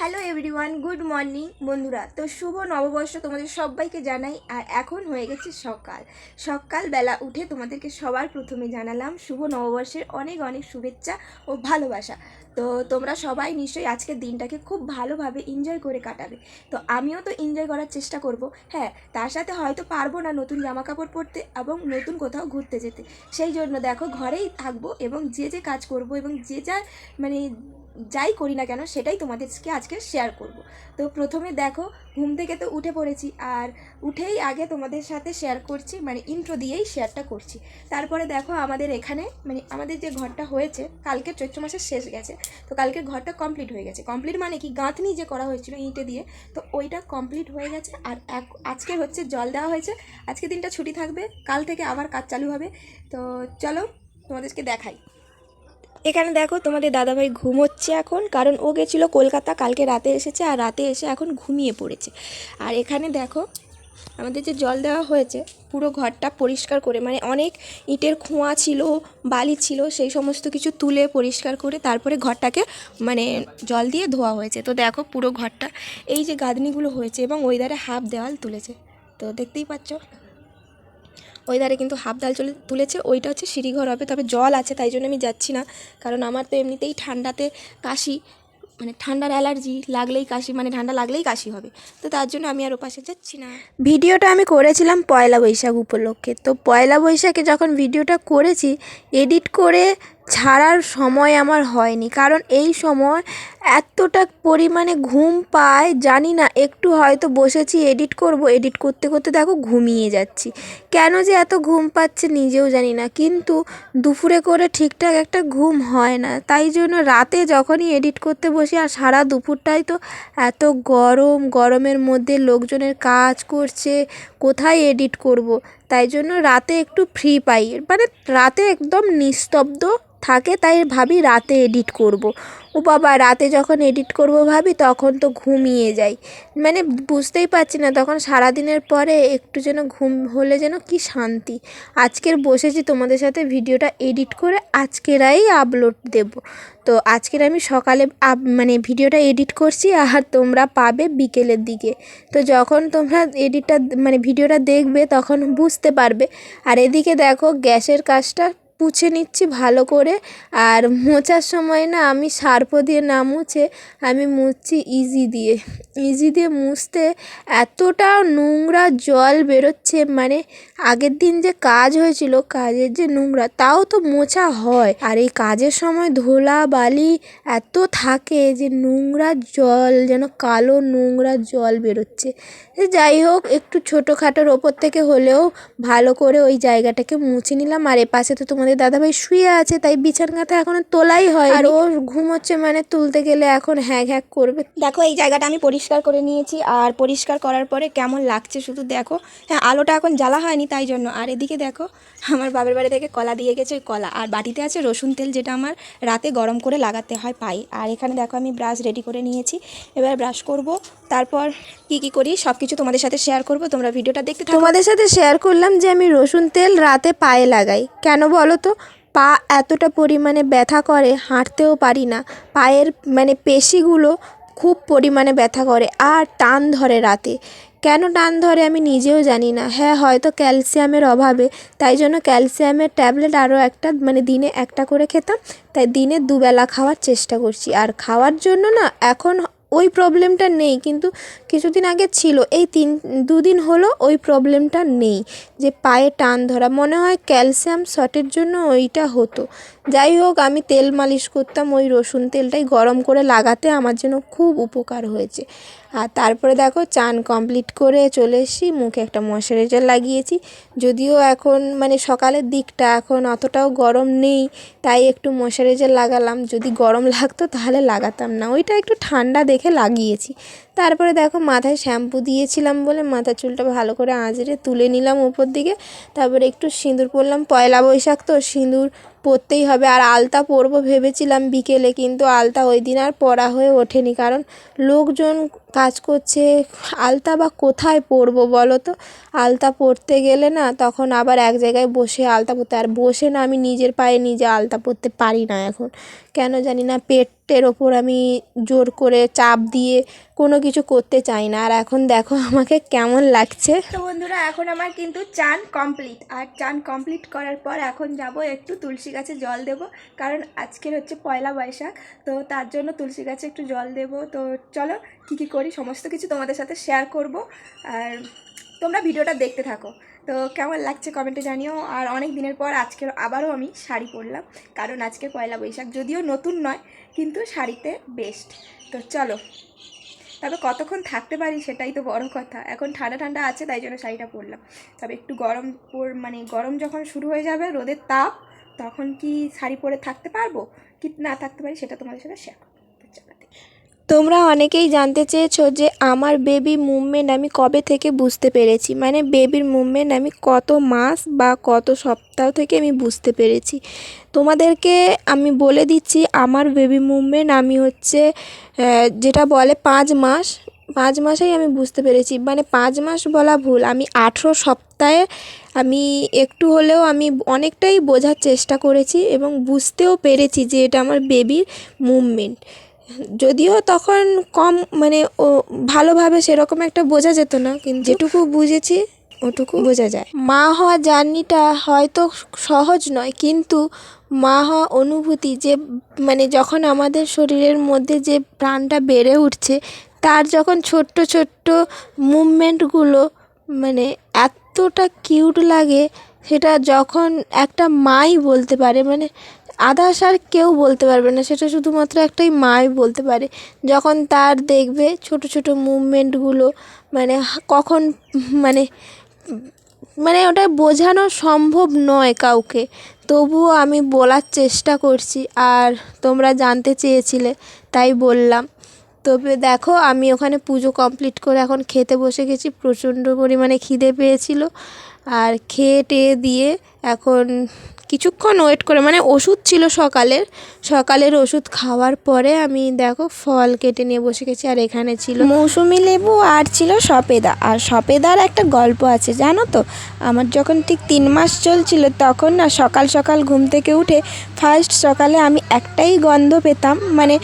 Hello everyone good morning বন্ধুরা। তো শুভ নববর্ষ তোমাদের সবাইকে জানাই, আর এখন হয়ে গেছে সকাল। সকালবেলা উঠে তোমাদেরকে সবার প্রথমে জানালাম, শুভ নববর্ষের অনেক অনেক শুভেচ্ছা ও ভালোবাসা। তো তোমরা সবাই নিশ্চয়ই আজকের দিনটাকে খুব ভালোভাবে এনজয় করে কাটাবে। তো আমিও তো এনজয় করার চেষ্টা করব। হ্যাঁ তার সাথে হয়তো পারব না নতুন জামা কাপড় পরতে এবং নতুন কোথাও ঘুরতে যেতে। সেই জন্য দেখো, ঘরেই থাকব এবং যে যে কাজ করব এবং যে যা মানে যাই করি না কেন, সেটাই তোমাদেরকে আজকে শেয়ার করব। তো প্রথমে দেখো, ঘুম থেকে তো উঠে পড়েছি, আর উঠেই আগে তোমাদের সাথে শেয়ার করছি মানে ইন্ট্রো দিয়েই শেয়ারটা করছি। তারপরে দেখো আমাদের এখানে মানে আমাদের যে ঘরটা হয়েছে, কালকে চৈত্র মাসের শেষ গেছে, তো কালকে ঘরটা কমপ্লিট হয়ে গেছে। কমপ্লিট মানে কি? গাঁথনি যে করা হয়েছিল ইঁটে দিয়ে, তো ওইটা কমপ্লিট হয়ে গেছে, আর এক আজকে হচ্ছে জল দেওয়া হয়েছে। আজকে দিনটা ছুটি থাকবে, কাল থেকে আবার কাজ চালু হবে। তো চলো তোমাদেরকে দেখাই। এখানে দেখো তোমাদের দাদাভাই ঘুমোচ্ছে এখন, কারণ ও গেছিল কলকাতা, কালকে রাতে এসেছে আর রাতে এসে এখন ঘুমিয়ে পড়েছে। আর এখানে দেখো আমাদের যে জল দেওয়া হয়েছে, পুরো ঘরটা পরিষ্কার করে মানে অনেক ইটের খোঁয়া ছিল, বালি ছিল, সেই সমস্ত কিছু তুলে পরিষ্কার করে তারপরে ঘরটাকে মানে জল দিয়ে ধোয়া হয়েছে। তো দেখো পুরো ঘরটা, এই যে গাঁদনিগুলো হয়েছে এবং ওই ধারে হাফ দেওয়াল তুলেছে। তো দেখতেই পাচ্ছ? ওই ধারে কিন্তু হাফ ডাল চলে তুলেছে, ওইটা হচ্ছে সিঁড়িঘর হবে, তবে জল আছে, তাই জন্য আমি যাচ্ছি না। কারণ আমার তো এমনিতেই ঠান্ডাতে কাশি মানে ঠান্ডার অ্যালার্জি লাগলেই কাশি মানে ঠান্ডা লাগলেই কাশি হবে। তো তার জন্য আমি আর ওপাশে যাচ্ছি না। ভিডিওটা আমি করেছিলাম পয়লা বৈশাখ উপলক্ষে। তো পয়লা বৈশাখে যখন ভিডিওটা করেছি, এডিট করে ছাড়ার সময় আমার হয়নি। কারণ এই সময় এতটা পরিমাণে ঘুম পায় জানি না, একটু হয়তো বসেছি এডিট করব এডিট করতে করতে দেখো ঘুমিয়ে যাচ্ছি। কেন যে এত ঘুম পাচ্ছে নিজেও জানি না, কিন্তু দুপুরে করে ঠিকঠাক একটা ঘুম হয় না। তাই জন্য রাতে যখনই এডিট করতে বসি, আর সারা দুপুরটাই তো এত গরম, গরমের মধ্যে লোকজনের কাজ করছে, কোথায় এডিট করব? তাই জন্য রাতে একটু ফ্রি পাই। মানে রাতে একদম নিস্তব্ধ থাকে, তাই ভাবি রাতে এডিট করব। ও বাবা, রাতে যখন এডিট করব ভাবি, তখন তো ঘুমিয়ে যাই। মানে বুঝতেই পারছি না, তখন সারাদিনের পরে একটু যেন ঘুম হলে যেন কি শান্তি। আজকের বসেছি তোমাদের সাথে ভিডিওটা এডিট করে আজকেরাই আপলোড দেব। তো আজকের আমি সকালে আপ- মানে ভিডিওটা এডিট করছি, আর তোমরা পাবে বিকেলের দিকে। তো যখন তোমরা এডিটটা মানে ভিডিওটা দেখবে, তখন বুঝতে পারবে। আর এদিকে দেখো, গ্যাসের কাজটা পুছে নিচ্ছি ভালো করে। আর মোছার সময় না আমি সার্ফ দিয়ে না মুছে আমি মুছছি ইজি দিয়ে। ইজি দিয়ে মুছতে এতটা নোংরা জল বেরোচ্ছে মানে আগের দিন যে কাজ হয়েছিল, কাজের যে নোংরা, তাও তো মোছা হয়। আর এই কাজের সময় ধোলা বালি এত থাকে যে নোংরা জল, যেন কালো নোংরা জল বেরোচ্ছে। যাই হোক, একটু ছোটোখাটোর ওপর থেকে হলেও ভালো করে ওই জায়গাটাকে মুছে নিলাম। আর এপাশে তো তোমাদের দাদাভাই শুয়ে আছে তাই বিছান কাঁথা এখনও তোলাই হয় আর ও ঘুম হচ্ছে মানে তুলতে গেলে এখন হ্যাক হ্যাক করবে। দেখো এই জায়গাটা আমি পরিষ্কার করে নিয়েছি আর পরিষ্কার করার পরে কেমন লাগছে শুধু দেখো। হ্যাঁ আলোটা এখন জ্বালা হয়নি তাই জন্য। আর এদিকে দেখো আমার বাবার বাড়ি থেকে কলা দিয়ে গেছে ওই কলা। আর বাটিতে আছে রসুন তেল যেটা আমার রাতে গরম করে লাগাতে হয় পাই আর এখানে দেখো আমি ব্রাশ রেডি করে নিয়েছি। এবার ব্রাশ করব তারপর কি কি করি সব কিছু তোমাদের সাথে শেয়ার করব। তোমরা ভিডিওটা দেখতে তোমাদের সাথে শেয়ার করলাম যে আমি রসুন তেল রাতে পায়ে লাগাই। কেন বলো তো পা এতটা পরিমাণে ব্যথা করে হাঁটতেও পারি না। পায়ের মানে পেশিগুলো খুব পরিমাণে ব্যথা করে আর টান ধরে রাতে। কেন টান ধরে আমি নিজেও জানি না। হ্যাঁ হয়তো ক্যালসিয়ামের অভাবে। তাই জন্য ক্যালসিয়ামের ট্যাবলেট আরও একটা মানে দিনে একটা করে খেতাম। তাই দিনে দুবেলা খাওয়ার চেষ্টা করছি। আর খাওয়ার জন্য না, এখন ওই প্রবলেমটা নেই, কিন্তু কিছুদিন আগে ছিল। এই তিন, দুদিন হলো ওই প্রবলেমটা নেই। যে পায়ে টান ধরা, মনে হয় ক্যালসিয়াম শর্টের জন্য ওইটা হতো। যাই হোক, আমি তেল মালিশ করতাম, ওই রসুন তেলটাই গরম করে লাগাতে আমার জন্য খুব উপকার হয়েছে। আর তারপরে দেখো চান কমপ্লিট করে চলে এসেছি, মুখে একটা ময়শ্চারাইজার লাগিয়েছি। যদিও এখন মানে সকালের দিকটা এখন অতটাও গরম নেই, তাই একটু ময়শ্চারাইজার লাগালাম। যদি গরম লাগতো তাহলে লাগাতাম না, ওইটা একটু ঠান্ডা দেখে লাগিয়েছি। তারপরে দেখো মাথায় শ্যাম্পু দিয়েছিলাম বলে মাথার চুলটা ভালো করে আঁচড়ে তুলে নিলাম উপর দিকে। তারপরে একটু সিঁদুর পরলাম, পয়লা বৈশাখ তো, সিঁদুর পরতেই হবে। আর আলতা পরবো ভেবেছিলাম বিকেলে, কিন্তু আলতা ওই দিন আর পরা হয়ে ওঠেনি। কারণ লোকজন কাজ করছে, আলতা বা কোথায় পরবো বলো তো? আলতা পরতে গেলে না, তখন আবার এক জায়গায় বসে আলতা পরতে। আর বসে না, আমি নিজের পায়ে নিজে আলতা পরতে পারি না এখন। কেন জানি না, পেটের ওপর আমি জোর করে চাপ দিয়ে কোনো কিছু করতে চাই না। আর এখন দেখো আমাকে কেমন লাগছে। তো বন্ধুরা, এখন আমার কিন্তু চান কমপ্লিট আর চান কমপ্লিট করার পর এখন যাব একটু তুলসী গাছে জল দেব। কারণ আজকের হচ্ছে পয়লা বৈশাখ, তো তার জন্য তুলসী গাছে একটু জল দেব। তো চলো, কী কী করি, সমস্ত কিছু তোমাদের সাথে শেয়ার করব। আর তোমরা ভিডিওটা দেখতে থাকো। তো কেমন লাগছে কমেন্টে জানিও। আর অনেক দিনের পর আজকের আবারও আমি শাড়ি পরলাম। কারণ আজকে পয়লা বৈশাখ যদিও নতুন নয়, কিন্তু শাড়িতে বেস্ট তো চলো। তবে কতক্ষণ থাকতে পারি সেটাই তো বড় কথা। এখন ঠান্ডা ঠান্ডা আছে, তাই জন্য শাড়িটা পরলাম। তবে একটু গরম পর মানে গরম যখন শুরু হয়ে যাবে রোদের তাপ, তখন কি শাড়ি পরে থাকতে পারব? কি না থাকতে পারি সেটা তোমাদের সাথে দেখি। তোমরা অনেকেই জানতে চেয়েছো যে আমার বেবি মুভমেন্ট আমি কবে থেকে বুঝতে পেরেছি? মানে বেবির মুভমেন্ট আমি কত মাস বা কত সপ্তাহ থেকে আমি বুঝতে পেরেছি? তোমাদেরকে আমি বলে দিচ্ছি, আমার বেবি মুভমেন্ট আমি হচ্ছে যেটা বলে পাঁচ মাস, পাঁচ মাসেই আমি বুঝতে পেরেছি। মানে পাঁচ মাস বলা ভুল, আমি আঠেরো সপ্তাহে আমি একটু হলেও আমি অনেকটাই বোঝার চেষ্টা করেছি এবং বুঝতেও পেরেছি যে এটা আমার বেবির মুভমেন্ট যদিও তখন কম মানে ও ভালোভাবে সেরকম একটা বোঝা যেত না, কিন্তু যেটুকু বুঝেছি ওটুকু বোঝা যায়। মা হওয়া জার্নিটা হয়তো সহজ নয়, কিন্তু মা হওয়া অনুভূতি যে মানে যখন আমাদের শরীরের মধ্যে যে প্রাণটা বেড়ে উঠছে, তার যখন ছোট্ট ছোট্ট মুভমেন্টগুলো মানে এতটা কিউট লাগে, সেটা যখন একটা মাই বলতে পারে মানে আদার্স আর কেউ বলতে পারবে না। সেটা শুধুমাত্র একটাই মাই বলতে পারে। যখন তার দেখবে ছোট ছোট মুভমেন্টগুলো মানে কখন মানে মানে ওটা বোঝানো সম্ভব নয় কাউকে। তবুও আমি বলার চেষ্টা করছি, আর তোমরা জানতে চেয়েছিলে, তাই বললাম। তবে দেখো, আমি ওখানে পুজো কমপ্লিট করে এখন খেতে বসে গেছি। প্রচণ্ড পরিমাণে খিদে পেয়েছিল। আর খেয়ে টেয়ে দিয়ে এখন কিছুক্ষণ ওয়েট করে মানে ওষুধ ছিল সকালের সকালের ওষুধ খাওয়ার পরে আমি দেখো ফল কেটে নিয়ে বসে গেছি আর এখানে ছিল মৌসুমি লেবু আর ছিল সপেদা। আর সপেদার একটা গল্প আছে, জানো তো? আমার যখন ঠিক তিন মাস চলছিল, তখন না সকাল সকাল ঘুম থেকে উঠে ফার্স্ট সকালে আমি একটাই গন্ধ পেতাম মানে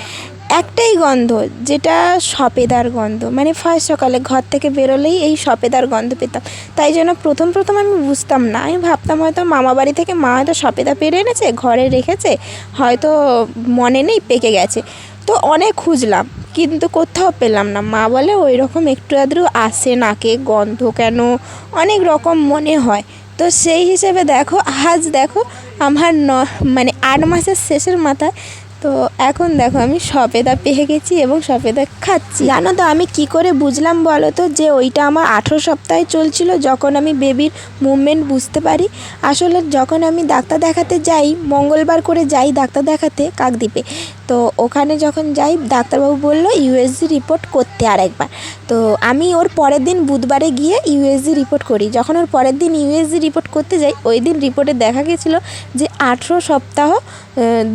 একটাই গন্ধ, যেটা সপেদার গন্ধ। মানে ফার্স্ট সকালে ঘর থেকে বেরোলেই এই সপেদার গন্ধ পেতাম। তাই জন্য প্রথম প্রথম আমি বুঝতাম না। আমি ভাবতাম হয়তো মামা বাড়ি থেকে মা হয়তো সপেদা পেরে এনেছে, ঘরে রেখেছে, হয়তো মনে নেই, পেকে গেছে। তো অনেক খুঁজলাম, কিন্তু কোথাও পেলাম না। মা বলে ওই রকম একটু আধটু আসে নাকে গন্ধ কেন? অনেক রকম মনে হয়। তো সেই হিসেবে দেখো, আজ দেখো, আমার ন মানে আট মাসের শেষের মাথায় তো এখন দেখো আমি সপেদা পেয়ে গেছি এবং সপেদা খাচ্ছি। জানো তো আমি কি করে বুঝলাম বলো তো যে ওইটা আমার আঠেরো সপ্তাহে চলছিল যখন আমি বেবির মুভমেন্ট বুঝতে পারি? আসলে যখন আমি ডাক্তার দেখাতে যাই, মঙ্গলবার করে যাই ডাক্তার দেখাতে কাকদ্বীপে, তো ওখানে যখন যাই ডাক্তারবাবু বলল ইউএসজি রিপোর্ট করতে আর একবার তো আমি ওর পরের দিন বুধবারে গিয়ে ইউএসজি রিপোর্ট করি। যখন ওর পরের দিন ইউএসজি রিপোর্ট করতে যাই, ওই দিন রিপোর্টে দেখা গেছিল যে আঠেরো সপ্তাহ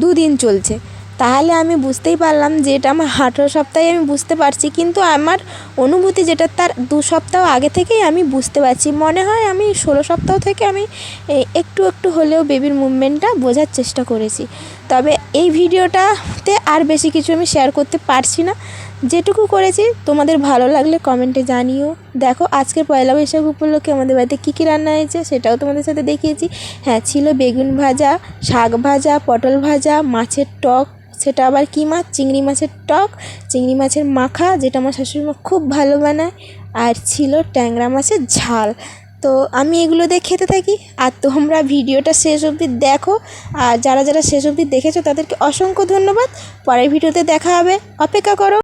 দুদিন চলছে। তাহলে আমি বুঝতেই পারলাম যে এটা আমার আঠেরো সপ্তাহে আমি বুঝতে পারছি, কিন্তু আমার অনুভূতি যেটা তার দু সপ্তাহ আগে থেকেই আমি বুঝতে পারছি। মনে হয় আমি ষোলো সপ্তাহ থেকে আমি একটু একটু হলেও বেবির মুভমেন্টটা বোঝার চেষ্টা করেছি। তবে এই ভিডিওটাতে আর বেশি কিছু আমি শেয়ার করতে পারছি না। যেটুকু করেছি, তোমাদের ভালো লাগলে কমেন্টে জানিও। দেখো, আজকের পয়লা বৈশাখ উপলক্ষে আমাদের বাড়িতে কী কী রান্না হয়েছে সেটাও তোমাদের সাথে দেখিয়েছি। হ্যাঁ ছিল বেগুন ভাজা, শাক ভাজা, পটল ভাজা, মাছের টক সেটা আবার কী মাছ? চিংড়ি মাছের টক, চিংড়ি মাছের মাখা, যেটা আমার শাশুড়ি মা খুব ভালো বানায়। আর ছিল ট্যাংরা মাছের ঝাল। তো আমি এগুলো দিয়ে খেতে থাকি। আর তোমরা ভিডিওটা শেষ অবধি দেখো। আর যারা যারা শেষ অবধি দেখেছ, তাদেরকে অসংখ্য ধন্যবাদ। পরের ভিডিওতে দেখা হবে। অপেক্ষা করো।